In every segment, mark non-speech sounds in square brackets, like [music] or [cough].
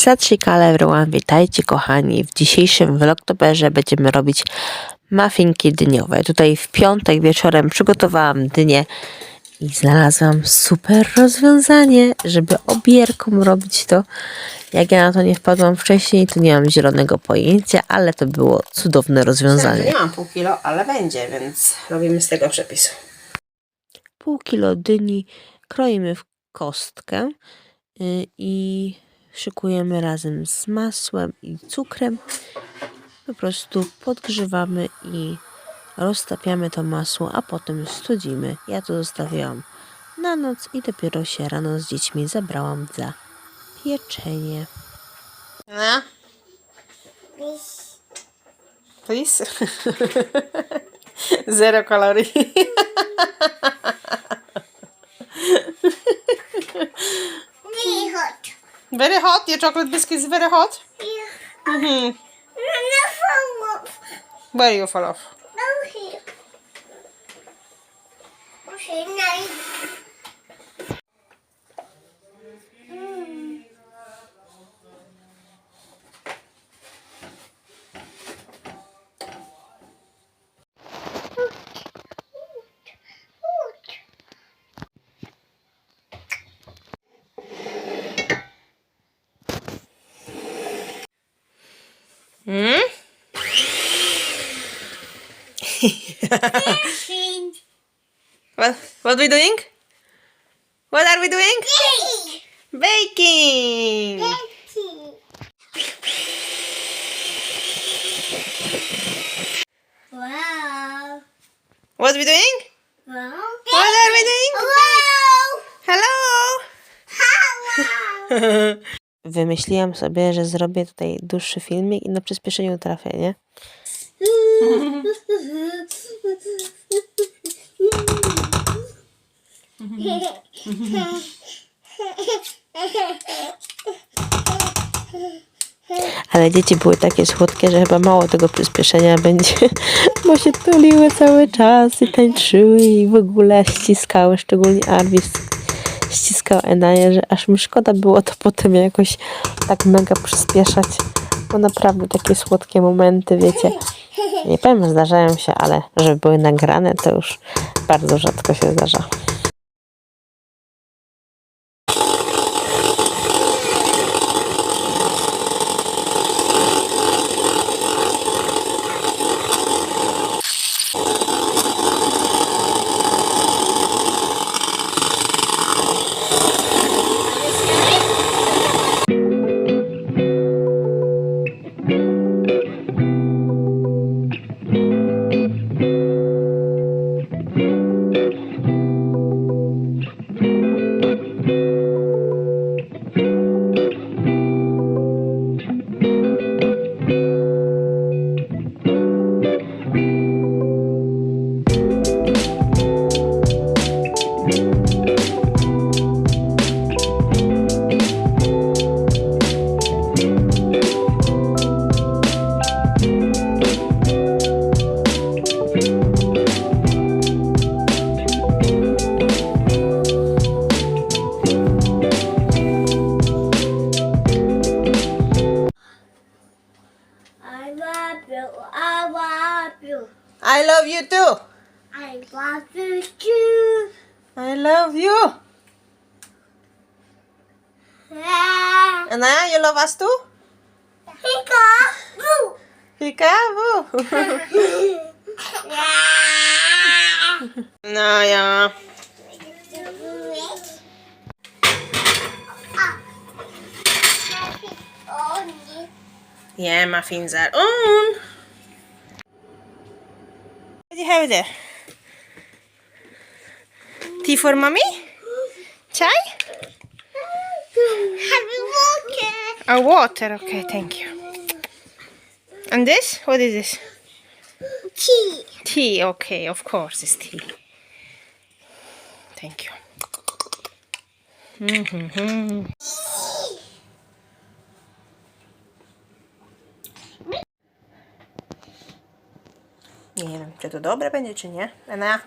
Satrikale everyone, witajcie kochani. W dzisiejszym vlogtoberze będziemy robić muffinki dyniowe. Tutaj w piątek wieczorem przygotowałam dynię i znalazłam super rozwiązanie, żeby obierką robić to. Jak ja na to nie wpadłam wcześniej, to nie mam zielonego pojęcia, ale to było cudowne rozwiązanie. Nie mam pół kilo, ale będzie, więc robimy z tego przepisu. pół kilo dyni kroimy w kostkę y, i szykujemy razem z masłem i cukrem. Po prostu podgrzewamy i roztapiamy to masło, a potem studzimy. Ja to zostawiałam na noc i dopiero się rano z dziećmi zabrałam za pieczenie. No? Please. [laughs] [laughs] Zero kalorii. [laughs] Very hot? Your chocolate biscuit is very hot? Yeah. Mm-hmm. No fall off. Where you fall off? What, what we doing? What are we doing? Baking! Wow. What we doing? Wow. What are we doing? Wow. Hello! Wow. [laughs] Wymyśliłam sobie, że zrobię tutaj dłuższy filmik i na przyspieszeniu trafię, nie? Ale dzieci były takie słodkie, że chyba mało tego przyspieszenia będzie, [laughs] bo się tuliły cały czas i tańczyły i w ogóle ściskały, szczególnie Arvis ściskał Enaję, że aż mi szkoda było to potem jakoś tak mega przyspieszać, bo naprawdę takie słodkie momenty, wiecie, nie powiem, zdarzają się, ale żeby były nagrane, to już bardzo rzadko się zdarza. No, yeah. Yeah, muffins are on. What do you have there? Tea for mommy? Chai? Oh, water. Okay, thank you. And this? What is this? Tea. Tea. Okay, of course, it's tea. Thank you. Mhm. Nie wiem, czy to dobre będzie, czy nie. Ena,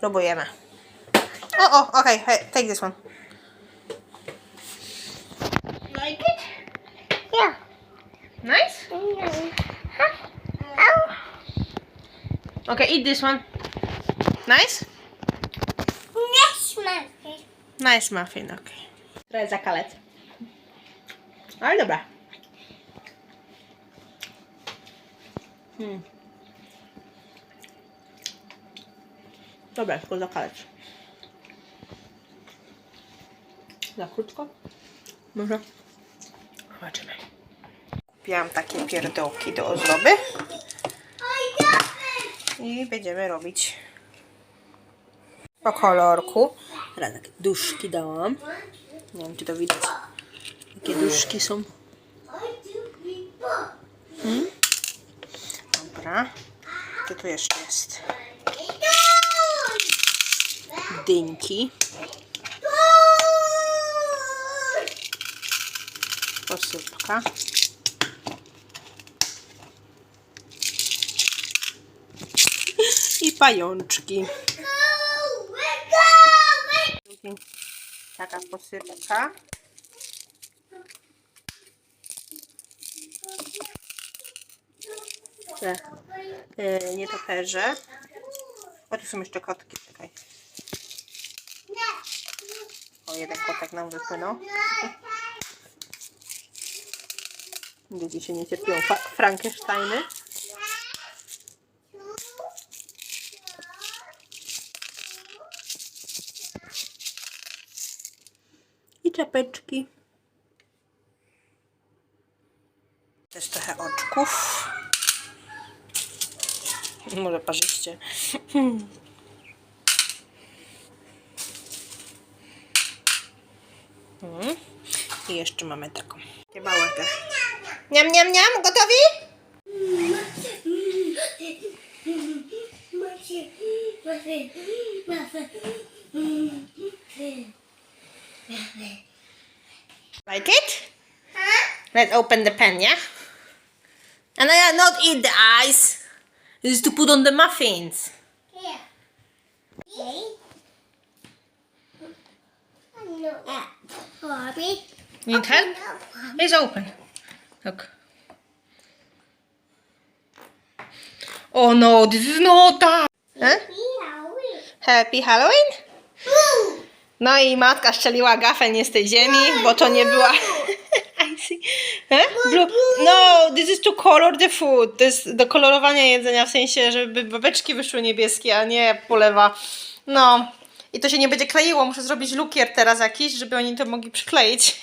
próbujemy. O, o, okej, hey, take this one. Okay, eat this one. Nice? Next month. Nice muffin, okej. Trochę zakalec. Ale dobra. Hmm. Dobra, tylko zakalec. Za krótko? Może? Zobaczymy. Kupiłam takie pierdołki do ozdoby i będziemy robić po kolorku. Teraz takie duszki dałam. Nie wiem, czy to widać. Jakie duszki są. Dobra. Co tu jeszcze jest? Dynki. Posypka. I pajączki. Taka posypka. Te e, nietoperze. O, tu są jeszcze kotki. Czekaj. O, jeden kotek nam wypłynął. Dzieci się nie cierpią. Frankensteiny. Czapeczki. Też trochę oczków. Może parzyście. Mhm. I jeszcze mamy taką. Takie małe. Niam, niam, niam. Gotowi? Muffin. Muffin. Muffin. Muffin. Like it? Let's open the pen, yeah? And I not eat the ice. This is to put on the muffins. Here. Okay. Bobby. Need help? It's open. Look. Oh no, this is not that. Huh? Happy Halloween? No i matka szczeliła gafę nie z tej ziemi, bo to nie była... I see. Huh? Blue. No, this is to color the food. To jest do kolorowania jedzenia, w sensie, żeby babeczki wyszły niebieskie, a nie polewa. No. I to się nie będzie kleiło. Muszę zrobić lukier teraz jakiś, żeby oni to mogli przykleić.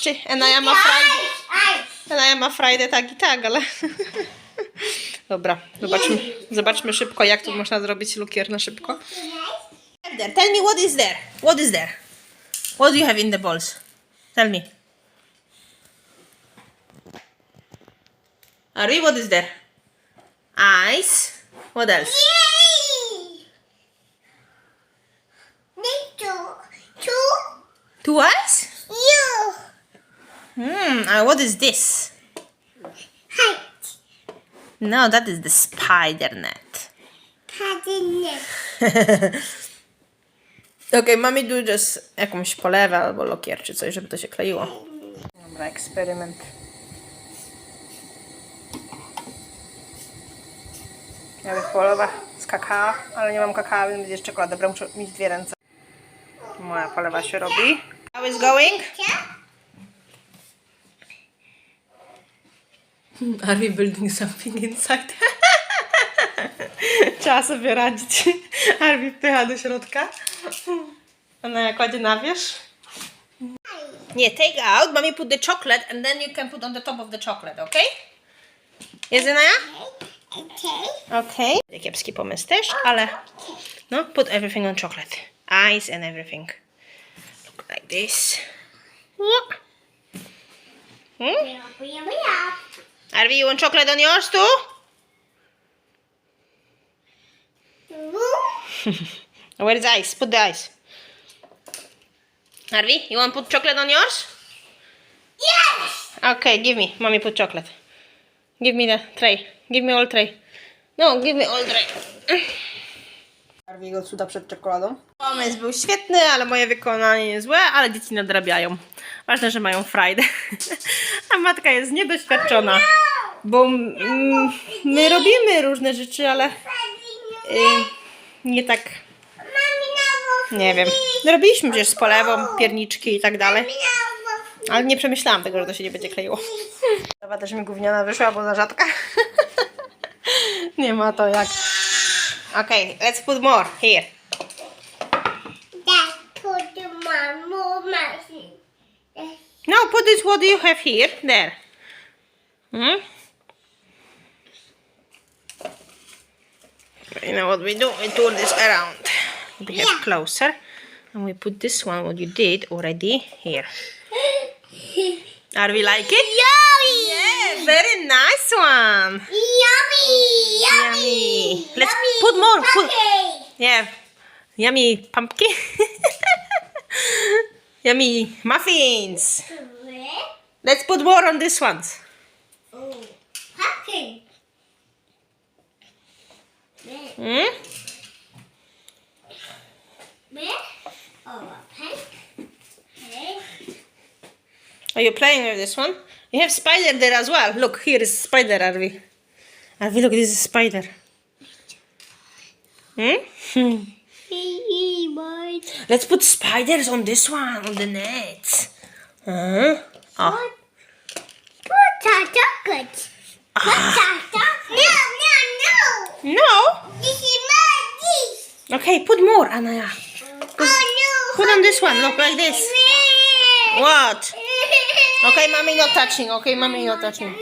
Czy Enaja ma Friday? Enaja ma Friday tak i tak, ale... [laughs] Dobra, zobaczmy, zobaczmy szybko, jak tu można zrobić lukier na szybko. There. Tell me what is there. What is there? What do you have in the balls? Tell me. Ari, what is there? Ice. What else? Yay! To, to Two eyes? you. Hmm. Uh, what is this? Height. No, that is the spider net. Cabinet. [laughs] Okej, mamy tu just jakąś polewę albo lokier czy coś, żeby to się kleiło. Dobra, eksperyment. Ja bych polewa z kakao, ale nie mam kakao, więc będzie czekolada. Dobra, muszę mieć dwie ręce. Moja polewa się robi. How is going? [laughs] Are we building something inside? [laughs] Trzeba sobie radzić. [laughs] Arbi wpycha do środka. Ona jak kładzie na wierzch. Nie, take out. Mommy put the chocolate and then you can put on the top of the chocolate, okay? Anaya? Okay. Okay. Kiepski pomysł też, ale no, put everything on chocolate. Ice and everything. Look like this. Wha- Hmm? Arby, you want chocolate on yours too? [laughs] Where is ice? Put the ice. Harvey, you want put chocolate on yours? Yes! Okay, give me. Mommy put chocolate. Give me the tray. Give me all tray. No, give me all tray. Harvey go cuda przed czekoladą. Pomysł był świetny, ale moje wykonanie niezłe, ale dzieci nadrabiają. Ważne, że mają frajdę. [laughs] A matka jest niedoświadczona. Bo mm, my robimy różne rzeczy, ale y, nie tak. Nie wiem. Robiliśmy przecież z polewą, pierniczki i tak dalej. Ale nie przemyślałam tego, że to się nie będzie kleiło. Chyba też mi gówniana wyszła, bo za rzadka. nie ma to jak. Okay, let's put more here. No, put this. What you have here? There. Hmm? You know what we do? We turn this around. We have closer. And we put this one, what you did already, here. Are we like it? Yummy! Yeah, very nice one. Yummy! Yummy. Let's put more. Put, yeah. Yummy pumpkin. [laughs] Yummy muffins. Let's put more on this ones. Oh, pumpkin. Hmm? Where? Oh, a pink. Okay. Are you playing with this one? You have spider there as well. Look, here is spider, Arvi. Arvi, look, this is spider. Hmm? [laughs] Let's put spiders on this one, on the net. Huh? Oh. What's a chocolate? What's a? No, no, no. No. This is my dish. Okay, put more, Anaya. Oh, no. Put on this one, look like this. What? Okay, mommy not touching. Okay, mommy not touching.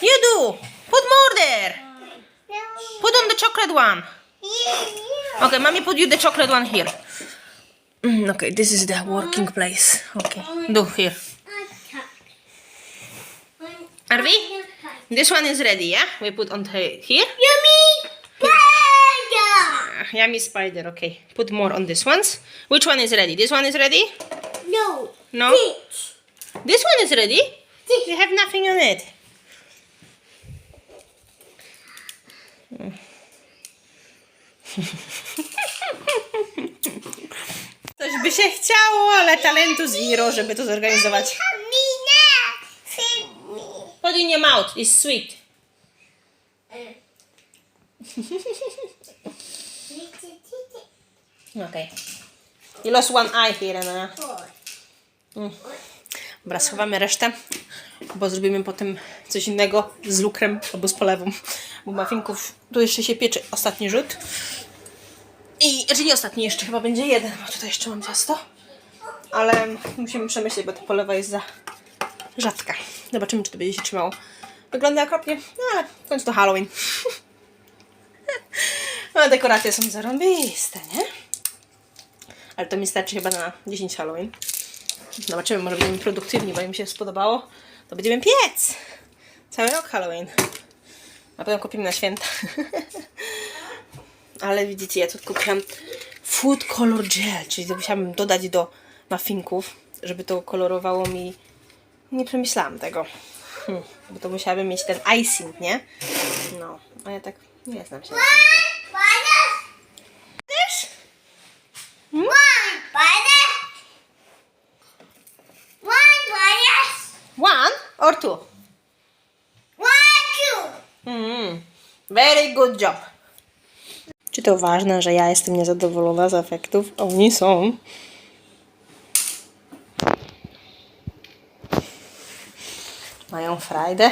You do. Put more there. Put on the chocolate one. Okay, mommy put you the chocolate one here. Mm, okay, this is the working place. Okay, do here. Arvi? This one is ready, yeah? We put on the, here. Yummy burger. Ah, Yummy spider, okay. Put more on this ones. Which one is ready? This one is ready? No. No? This. This one is ready? We have nothing on it. [laughs] Coś by się chciało, ale talentu zero, żeby to zorganizować. Mina. Feed me. Put in your mouth, it's sweet. [laughs] Okay. You lost one eye here, Anna. Mm. Dobra, schowamy resztę, bo zrobimy potem coś innego z lukrem albo z polewą. Bo muffinków tu jeszcze się piecze ostatni rzut. I, znaczy nie ostatni, jeszcze chyba będzie jeden, bo tutaj jeszcze mam ciasto. Ale musimy przemyśleć, bo ta polewa jest za rzadka. Zobaczymy, czy to będzie się trzymało. Wygląda okropnie, no ale w końcu to Halloween. [laughs] No, dekoracje są zarąbiste, nie? Ale to mi starczy chyba na 10 Halloween. Zobaczymy, może będziemy produktywni, bo im się spodobało. To będziemy piec! Cały rok Halloween. A potem kupimy na święta. [laughs] Ale widzicie, ja tu kupiłam Food Color Gel, czyli to musiałam dodać do muffinków, żeby to kolorowało mi... Nie przemyślałam tego. Hmm, bo to musiałabym mieć ten icing, nie? No, a ja tak nie znam się. na tym. Też? One butter. One butter. One or two? One two. Mm, very good job. Czy to ważne, że ja jestem niezadowolona z efektów? Oni są. Mają frajdę.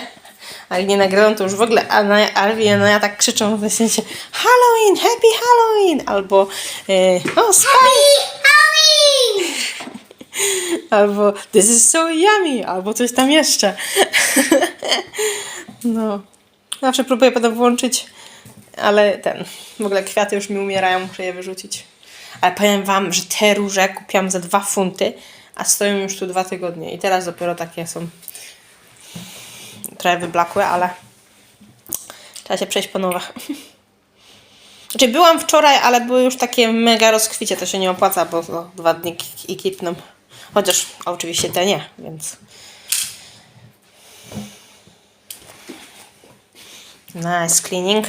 Ale nie nagrywam to już w ogóle. A na Alwi i Anaja tak krzyczą w sensie Halloween, happy Halloween! Albo e, o, spy! Halloween. [laughs] Albo this is so yummy, albo coś tam jeszcze. [laughs] No. Zawsze próbuję potem włączyć, ale ten. W ogóle kwiaty już mi umierają, muszę je wyrzucić. Ale powiem wam, że te róże kupiłam za dwa funty, a stoją już tu dwa tygodnie. I teraz dopiero takie są trochę wyblakłe, ale trzeba się przejść po nowe. [laughs] Znaczy byłam wczoraj, ale były już takie mega rozkwicie, to się nie opłaca, bo no, dwa dni i kipną. Chociaż oczywiście te nie, więc... Nice cleaning.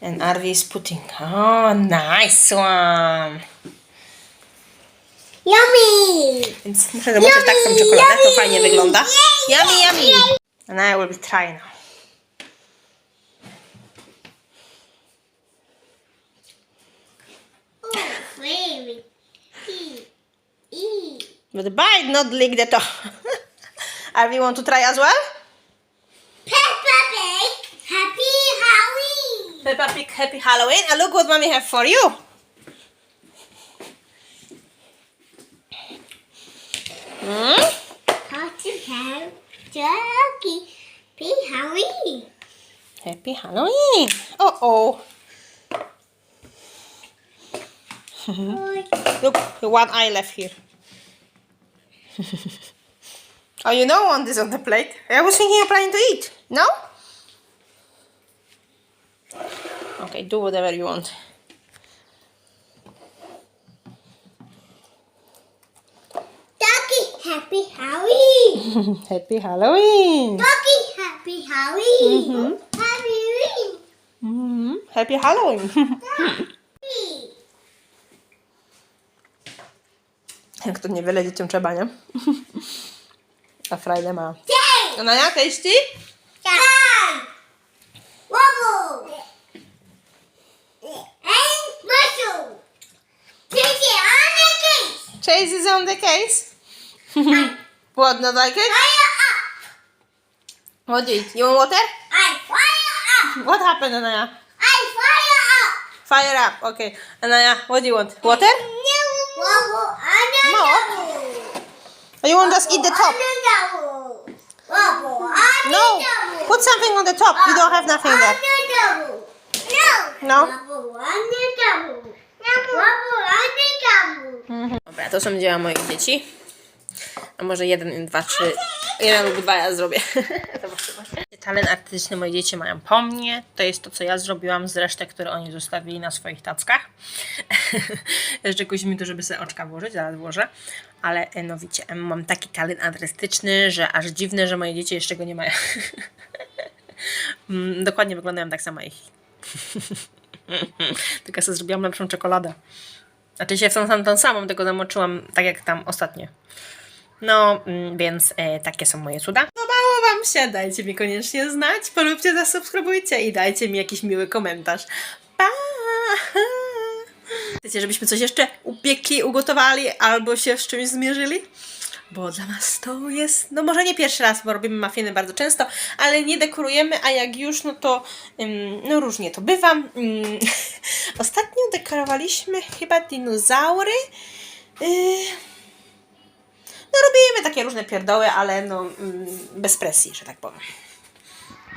And Arvi is putting. Oh, nice one. Yummy! Więc muszę zamoczyć tak tą czekoladę, to fajnie wygląda. Yummy, yummy! And I will be trying now. Oh, baby. E. E. But bite, not lick the top. [laughs] Arvi, want to try as well? Peppa Pig. Happy Halloween. Peppa Pig, happy Halloween. And look what mommy have for you. Hmm? Cotton Ham. Turkey. Happy Halloween. Happy Halloween. Oh oh. [laughs] Look, the one eye left here. [laughs] oh, you don't want this on the plate. I was thinking of planning to eat. No? Okay, do whatever you want. Ducky, happy Halloween. [laughs] Happy Halloween. Ducky, happy Halloween. Happy Halloween. hmm Happy Halloween. [laughs] Jak to niewiele dzieciom trzeba, nie? [laughs] A Friday ma. No ja tasty? Time. Case. Is on the case. [laughs] what, not like it? Fire up. What do you eat? You want water? I fire up. What happened, Anaya? I fire up. Fire up. Okay. Anaya, what do you want? Water? Double. You want just eat the top? On the double. Wobble on No. Put something on the top. You don't have nothing there. No. No? Wobble to są dzieła moich dzieci. A może jeden, dwa, trzy. Jeden lub dwa ja zrobię. [laughs] Talent artystyczny moje dzieci mają po mnie. To jest to, co ja zrobiłam z resztek, które oni zostawili na swoich tackach. [laughs] Jeszcze mi to, żeby sobie oczka włożyć, zaraz włożę. Ale e, no wiecie, em, mam taki talent artystyczny, że aż dziwne, że moje dzieci jeszcze go nie mają. [laughs] Mm, Dokładnie wyglądają tak samo ich. Tylko sobie zrobiłam lepszą czekoladę. Znaczy się w tą, tą samą, tylko zamoczyłam tak jak tam ostatnio. No, mm, więc e, takie są moje cuda. Podobało Wam się? Dajcie mi koniecznie znać, polubcie, zasubskrybujcie i dajcie mi jakiś miły komentarz. Pa! Chcecie, żebyśmy coś jeszcze upiekli, ugotowali albo się z czymś zmierzyli? Bo dla nas to jest, no może nie pierwszy raz, bo robimy mafiny bardzo często, ale nie dekorujemy, a jak już, no to no różnie to bywa. [laughs] Ostatnio dekorowaliśmy chyba dinozaury. Yy, no robimy takie różne pierdoły, ale no bez presji, że tak powiem.